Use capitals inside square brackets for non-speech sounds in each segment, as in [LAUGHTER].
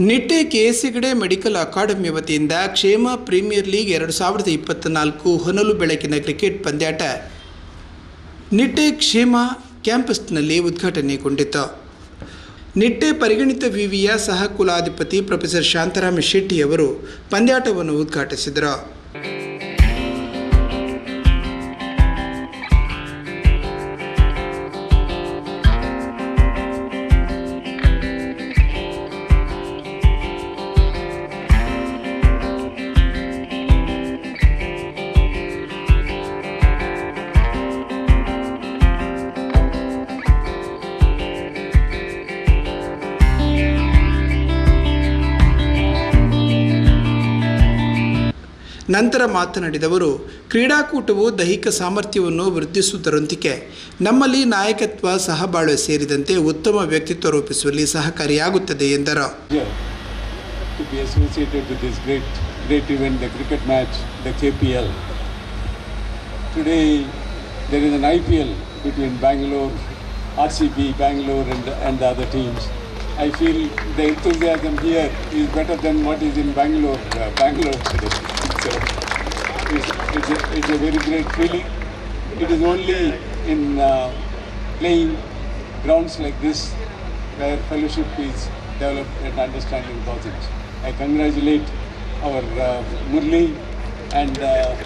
Nitte ಕೆಎಸ್ಸಿಗಡೆ medical academy ವತಿಯಿಂದ ಕ್ಷೇಮ premier league ಎರಡು ಸಾವಿರದ ಇಪ್ಪತ್ತ್ನಾಲ್ಕು ಹೊನಲು ಬೆಳಕಿನ ಕ್ರಿಕೆಟ್ ಪಂದ್ಯಾಟ. ನಿಟ್ಟೆ ಕ್ಷೇಮ ಕ್ಯಾಂಪಸ್ನಲ್ಲಿ ಉದ್ಘಾಟನೆಗೊಂಡಿತು ನಿಟ್ಟೆ ಪರಿಗಣಿತ ವಿವಿಯ ಸಹ ಕುಲಾಧಿಪತಿ ಪ್ರೊಫೆಸರ್ ಶಾಂತರಾಮ ಶೆಟ್ಟಿಯವರು ಪಂದ್ಯಾಟವನ್ನು ಉದ್ಘಾಟಿಸಿದರು. ನಂತರ ಮಾತನಾಡಿದವರು ಕ್ರೀಡಾಕೂಟವು ದೈಹಿಕ ಸಾಮರ್ಥ್ಯವನ್ನು ವೃದ್ಧಿಸುವುದರೊಂದಿಗೆ ನಮ್ಮಲ್ಲಿ ನಾಯಕತ್ವ ಸಹಬಾಳ್ವೆ ಸೇರಿದಂತೆ ಉತ್ತಮ ವ್ಯಕ್ತಿತ್ವ ರೂಪಿಸುವಲ್ಲಿ ಸಹಕಾರಿಯಾಗುತ್ತದೆ ಎಂದರು RCB, Bangalore, and, and the other teams. I feel the enthusiasm here is better than what is in Bangalore, uh, Bangalore today. It's, it's, a, it's a very great feeling. It is only in uh, playing grounds like this where fellowship is developed and understanding possible. I congratulate our uh, Murli and uh,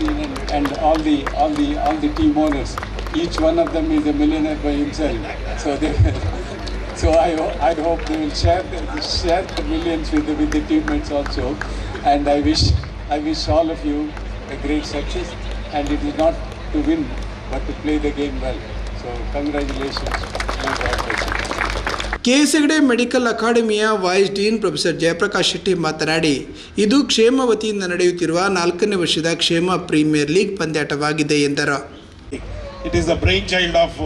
and, and all the all the all the team owners. Each one of them is a millionaire by himself. So they, [LAUGHS] so I I hope they will share the, share the millions with the, with the teammates also. And I wish I wish all of you a great success and it is not to win but to play the game well. So congratulations. K ಸಿಗಡೆ medical ಅಕಾಡೆಮಿಯ vice dean professor Jayaprakash Shetty ಮಾತನಾಡಿ ಇದು ಕ್ಷೇಮ ವತಿಯಿಂದ ನಡೆಯುತ್ತಿರುವ ನಾಲ್ಕನೇ ವರ್ಷದ ಕ್ಷೇಮ premier league ಪಂದ್ಯಾಟವಾಗಿದೆ ಎಂದರು it is the brainchild of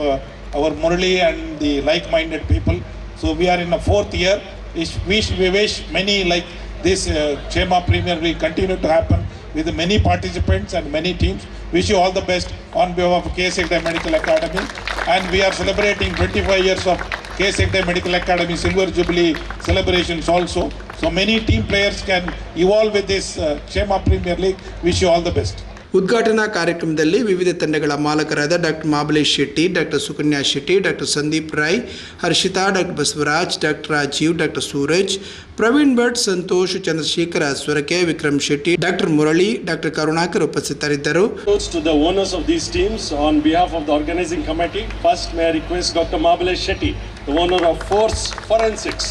our Murali and the like minded people so we are in a fourth year is wish we wish many like this uh, Chema Premier will continue to happen with many participants and many teams. Wish you all the best on behalf of KSEC Medical Academy. And we are celebrating 25 years of KSEC Medical Academy Silver Jubilee celebrations also. So many team players can evolve with this uh, Chema Premier League. Wish you all the best. ಉದ್ಘಾಟನಾ ಕಾರ್ಯಕ್ರಮದಲ್ಲಿ ವಿವಿಧ ತಂಡಗಳ ಮಾಲಕರಾದ doctor Mabalesh Shetty doctor Sukanya Shetty doctor Sandeep Rai, Harshita doctor Basavaraj doctor Rajeev doctor Suraj, Praveen Bhat, Santosh, Chandrashekhara Swarake, Vikram Shetty doctor Murali doctor Karunakar ಉಪಸ್ಥಿತರಿದ್ದರು. The owner of Force Forensics.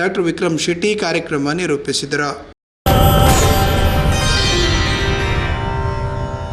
Doctor Vikram Shetty ಕಾರ್ಯಕ್ರಮ ನಿರೂಪಿಸಿದರು.